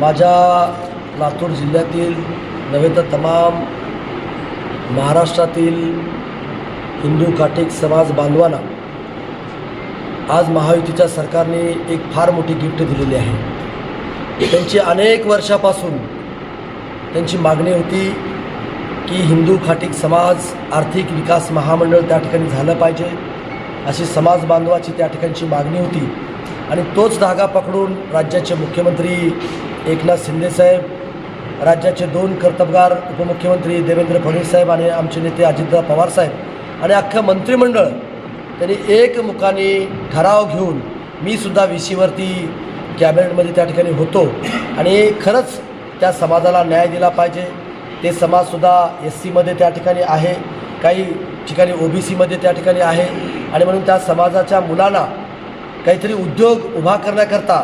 माझ्या लातूर जिल्ह्यातील नव्हे तर तमाम महाराष्ट्रातील हिंदू काटिक समाज बांधवांना आज महायुतीच्या सरकारने एक फार मोठी गिफ्ट दिलेली आहे. त्यांची अनेक वर्षापासून त्यांची मागणी होती की हिंदू खाटिक समाज आर्थिक विकास महामंडळ त्या ठिकाणी झालं पाहिजे. अशी समाज बांधवाची त्या ठिकाणची मागणी होती. आणि तोच धागा पकडून राज्याचे मुख्यमंत्री एकनाथ शिंदेसाहेब राज्याचे दोन कर्तबगार उपमुख्यमंत्री देवेंद्र फडणवीस साहेब आणि आमचे नेते अजितदा पवार साहेब आणि अख्खं मंत्रिमंडळ त्यांनी एकमुखाने ठराव घेऊन मी सुद्धा व्ही सीवरती कॅबिनेटमध्ये त्या ठिकाणी होतो. आणि खरंच त्या समाजाला न्याय दिला पाहिजे. ते समाजसुद्धा एस सीमध्ये त्या ठिकाणी आहे. काही ठिकाणी ओ बी सीमध्ये त्या ठिकाणी आहे. आणि म्हणून त्या समाजाच्या मुलांना काहीतरी उद्योग उभा करण्याकरता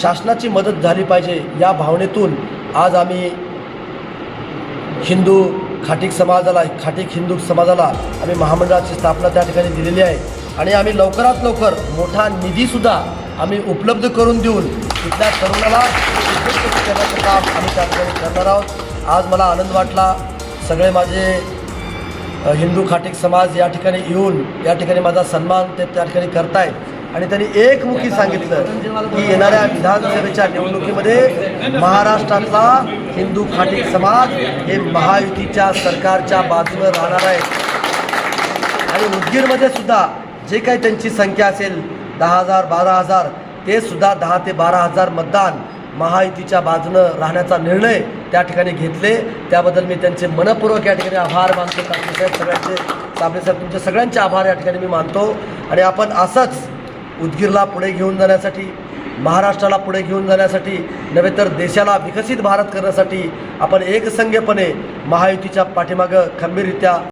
शासनाची मदत झाली पाहिजे या भावनेतून आज आम्ही हिंदू खाटीक समाजाला खाटीक हिंदू समाजाला आम्ही महामंडळाची स्थापना त्या ठिकाणी दिलेली आहे. आणि आम्ही लवकरात लवकर मोठा निधीसुद्धा आम्ही उपलब्ध करून देऊन इथल्या तरुणाला करण्याचं काम आम्ही त्या ठिकाणी करणार आहोत. आज मला आनंद वाटला. सगळे माझे हिंदू खाटीक समाज या ठिकाणी येऊन या ठिकाणी माझा सन्मान ते त्या ठिकाणी करतायत. आणि त्यांनी एकमुखी सांगितलं की येणाऱ्या विधानसभेच्या निवडणुकीमध्ये महाराष्ट्रातला हिंदू खाटीक समाज हे महायुतीच्या सरकारच्या बाजूवर राहणार आहे. आणि उदगीरमध्ये सुद्धा जे काही त्यांची संख्या असेल दहा हजार बारा हजार ते सुद्धा दहा ते बारा हजार मतदान महायुतीच्या बाजूनं राहण्याचा निर्णय त्या ठिकाणी घेतले. त्याबद्दल मी त्यांचे मनपूर्वक या ठिकाणी आभार मानतो. साहेब सगळ्यांचे साबळे साहेब तुमचे सगळ्यांचे आभार या ठिकाणी मी मानतो. आणि आपण असंच उदगीरला पुढे घेऊन जाण्यासाठी महाराष्ट्राला पुढे घेऊन जाण्यासाठी नव्हे तर देशाला विकसित भारत करण्यासाठी आपण एकसंघपणे महायुतीच्या पाठीमागं खंबीररित्या